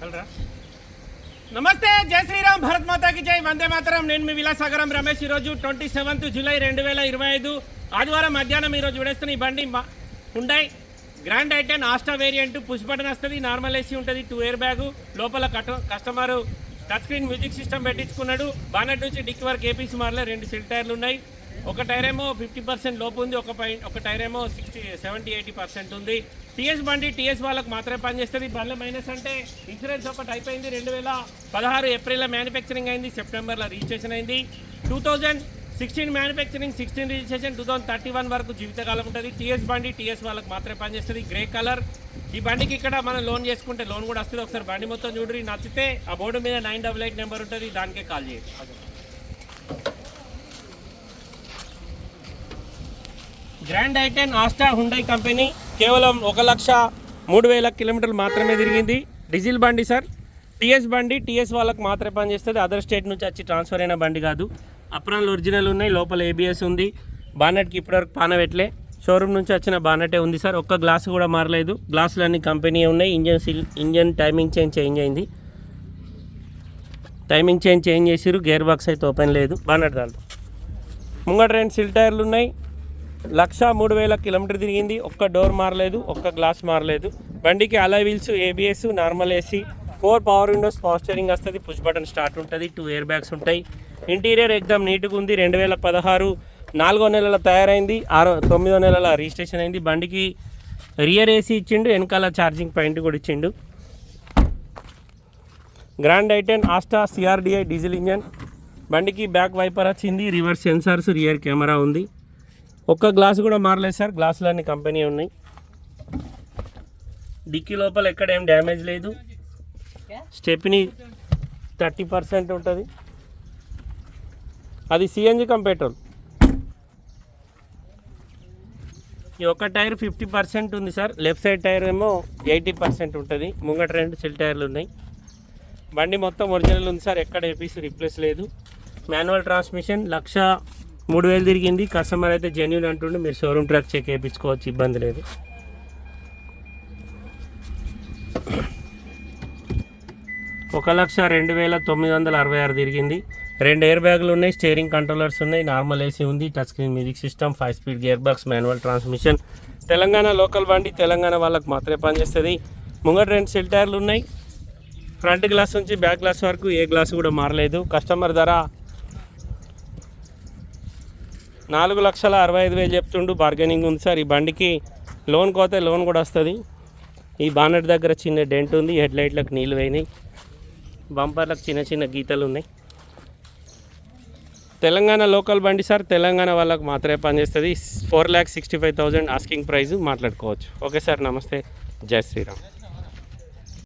వెళ్ళరా నమస్తే జై శ్రీరామ్ భరత్ మాతాకి జై. వందే మాతరం. నేను మీ విలాసాగరం రమేష్. ఈరోజు ట్వంటీ సెవెంత్ జూలై రెండు వేల ఇరవై ఐదు. ఆదివారం మధ్యాహ్నం ఈరోజు విడేస్తున్న ఈ బండి. ఉండాయి Grand i ten Asta variant push button వస్తుంది. నార్మల్ ఏసీ ఉంటుంది టూ ఇయర్ బ్యాగు లోపల కట customer touch screen music system పెట్టించుకున్నాడు. Bonnet నుంచి డిక్కి వరకు ఏపీసీ మారలే రెండు సిల్ టైర్లు ఉన్నాయి. ఒక టైర్ ఏమో ఫిఫ్టీ పర్సెంట్ లోపు ఉంది ఒక పై ఒక టైర్ ఏమో సిక్స్టీ సెవెంటీ ఎయిటీ పర్సెంట్ ఉంది. టీఎస్ బండి టీఎస్ వాళ్ళకి మాత్రమే పనిచేస్తుంది. బండ్ల మైనస్ అంటే ఇన్సూరెన్స్ ఒకటి అయిపోయింది. రెండు వేల పదహారు ఏప్రిల్లో మ్యానుఫ్యాక్చరింగ్ అయింది సెప్టెంబర్లో రిజిస్ట్రేషన్ అయింది. Two thousand sixteen manufacturing sixteen registration two thousand thirty one వరకు జీవితకాలం ఉంటుంది. టీఎస్ బండి టీఎస్ వాళ్ళకి మాత్రమే పనిచేస్తుంది. Grey colour. ఈ బండికి ఇక్కడ మనం లోన్ చేసుకుంటే లోన్ కూడా వస్తుంది. ఒకసారి బండి మొత్తం చూడరి నచ్చితే ఆ బోర్డు మీద నైన్ డబల్ ఎయిట్ నెంబర్ ఉంటుంది. దానికే కాల్ చేయండి. Grand i ten Asta Hyundai company కేవలం ఒక లక్ష మూడు వేల కిలోమీటర్లు మాత్రమే తిరిగింది. డీజిల్ బండి సార్. టీఎస్ బండి టీఎస్ వాళ్ళకి మాత్రమే పనిచేస్తుంది. అదర్ స్టేట్ నుంచి వచ్చి ట్రాన్స్ఫర్ అయిన బండి కాదు. అప్రాన్లు ఒరిజినల్ ఉన్నాయి. లోపల ఏబిఎస్ ఉంది. బానెట్కి ఇప్పటివరకు పాన పెట్టలే. షోరూమ్ నుంచి వచ్చిన బానెటే ఉంది సార్. ఒక్క గ్లాస్ కూడా మారలేదు. గ్లాసులు అన్ని కంపెనీ ఉన్నాయి. Engine seal engine timing change change అయింది. టైమింగ్ చేంజ్ చేంజ్ చేసిరు గేర్ బాక్స్ అయితే ఓపెన్ లేదు. బానెట్ దాంట్లో ముంగట రెండు సిల్ టైర్లు ఉన్నాయి. లక్ష మూడు వేల కిలోమీటర్ తిరిగింది. ఒక్క డోర్ మారలేదు ఒక్క గ్లాస్ మారలేదు. బండికి అలా wheels ABS normal AC four power windows power steering వస్తుంది. పుష్ బటన్ స్టార్ట్ ఉంటుంది టూ ఎయిర్ బ్యాగ్స్ ఉంటాయి. ఇంటీరియర్ ఎగ్దమ్ నీట్గా ఉంది రెండు వేల పదహారు నాలుగో నెలల తయారైంది ఆరో తొమ్మిదో నెలల రిజిస్ట్రేషన్ అయింది. బండికి రియర్ ఏసీ ఇచ్చిండు వెనకాల ఛార్జింగ్ పాయింట్ కూడా ఇచ్చిండు. Grand i ten Asta CRDi diesel engine బండికి బ్యాక్ వైపర్ వచ్చింది రివర్స్ సెన్సార్స్ రియర్ కెమెరా ఉంది. ఒక్క గ్లాస్ కూడా మారలేదు సార్. గ్లాసులన్నీ కంపెనీ ఉన్నాయి. డిక్కీ లోపల ఎక్కడ ఏం డ్యామేజ్ లేదు. స్టెప్ని థర్టీ పర్సెంట్ ఉంటుంది. అది సిఎన్జి కమ్ పెట్రోల్. ఈ ఒక్క టైర్ ఫిఫ్టీ పర్సెంట్ ఉంది సార్. లెఫ్ట్ సైడ్ టైర్ ఏమో ఎయిటీ పర్సెంట్ ఉంటుంది. ముంగట రెండు సెల్ టైర్లు ఉన్నాయి. బండి మొత్తం ఒరిజినల్ ఉంది సార్. ఎక్కడ ఏపీసీ రిప్లేస్ లేదు. మాన్యువల్ ట్రాన్స్మిషన్ లక్ష మూడు వేలు తిరిగింది. కస్టమర్ అయితే జెన్యున్ అంటుండే మీరు షోరూమ్ ట్రాక్ చెక్ చేయించుకోవచ్చు ఇబ్బంది లేదు. ఒక లక్ష రెండు వేల తొమ్మిది వందల అరవై ఆరు తిరిగింది. రెండు ఎయిర్ బ్యాగులు ఉన్నాయి స్టీరింగ్ కంట్రోలర్స్ ఉన్నాయి నార్మల్ ఏసీ ఉంది touch screen music system five speed gear box manual transmission Telangana local బండి తెలంగాణ వాళ్ళకి మాత్రమే పనిచేస్తుంది. ముంగట రెండు సెల్ టైర్లు ఉన్నాయి. ఫ్రంట్ గ్లాస్ నుంచి బ్యాక్ గ్లాస్ వరకు ఏ గ్లాస్ కూడా మారలేదు. కస్టమర్ ధర నాలుగు లక్షల అరవై ఐదు వేలు చెప్తుండు బార్గెనింగ్ ఉంది సార్. ఈ బండికి లోన్ కోతే లోన్ కూడా వస్తుంది. ఈ బానెట్ దగ్గర చిన్న డెంట్ ఉంది హెడ్ లైట్లకు నీళ్ళు పోయినాయి. బంపర్లకు చిన్న చిన్న గీతలు ఉన్నాయి. తెలంగాణ లోకల్ బండి సార్ తెలంగాణ వాళ్ళకి మాత్రమే పనిచేస్తుంది. Four lakh sixty five thousand asking price మాట్లాడుకోవచ్చు. ఓకే సార్ నమస్తే. జై శ్రీరామ్.